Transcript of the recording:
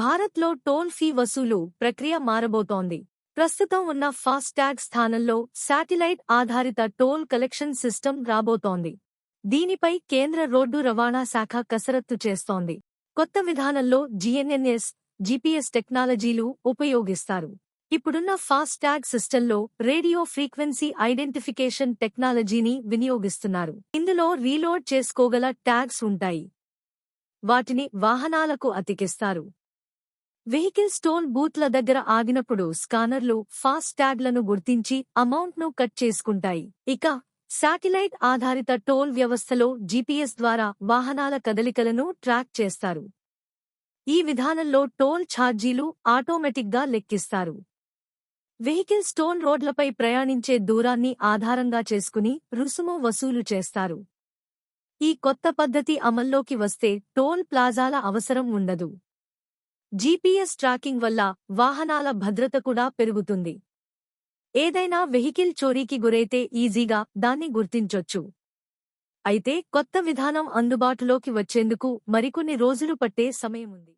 భారత్లో toll fee వసూలు ప్రక్రియ మారబోతోంది. ప్రస్తుతం ఉన్న ఫాస్టాగ్ స్థానంలో శాటిలైట్ ఆధారిత టోల్ కలెక్షన్ సిస్టమ్ రాబోతోంది. దీనిపై కేంద్ర రోడ్డు రవాణా శాఖ కసరత్తు చేస్తోంది. కొత్త విధానంలో జిఎన్ఎన్ఎస్ జిపిఎస్ టెక్నాలజీలు ఉపయోగిస్తారు. ఇప్పుడున్న ఫాస్టాగ్ సిస్టంలో రేడియో ఫ్రీక్వెన్సీ ఐడెంటిఫికేషన్ టెక్నాలజీని వినియోగిస్తున్నారు. ఇందులో రీలోడ్ చేసుకోగల ట్యాగ్స్ ఉంటాయి. వాటిని వాహనాలకు అతికిస్తారు. వెహికల్ స్టోన్ బూత్ల దగ్గర ఆగినప్పుడు స్కానర్లు ఫాస్ట్ ట్యాగ్లను గుర్తించి అమౌంట్ను కట్ చేసుకుంటాయి. ఇక శాటిలైట్ ఆధారిత టోల్ వ్యవస్థలో జీపీఎస్ ద్వారా వాహనాల కదలికలను ట్రాక్ చేస్తారు. ఈ విధానంలో టోల్ ఛార్జీలు ఆటోమేటిక్గా లెక్కిస్తారు. వెహికల్ స్టోన్ రోడ్లపై ప్రయాణించే దూరాన్ని ఆధారంగా చేసుకుని రుసుము వసూలు చేస్తారు. ఈ కొత్త పద్ధతి అమల్లోకి వస్తే టోల్ ప్లాజాల అవసరం ఉండదు. జీపీఎస్ ట్రాకింగ్ వల్ల వాహనాల భద్రత కూడా పెరుగుతుంది. ఏదైనా వెహికల్ చోరీకి గురైతే ఈజీగా దాన్ని గుర్తించొచ్చు. అయితే కొత్త విధానం అందుబాటులోకి వచ్చేందుకు మరికొన్ని రోజులు పట్టే సమయముంది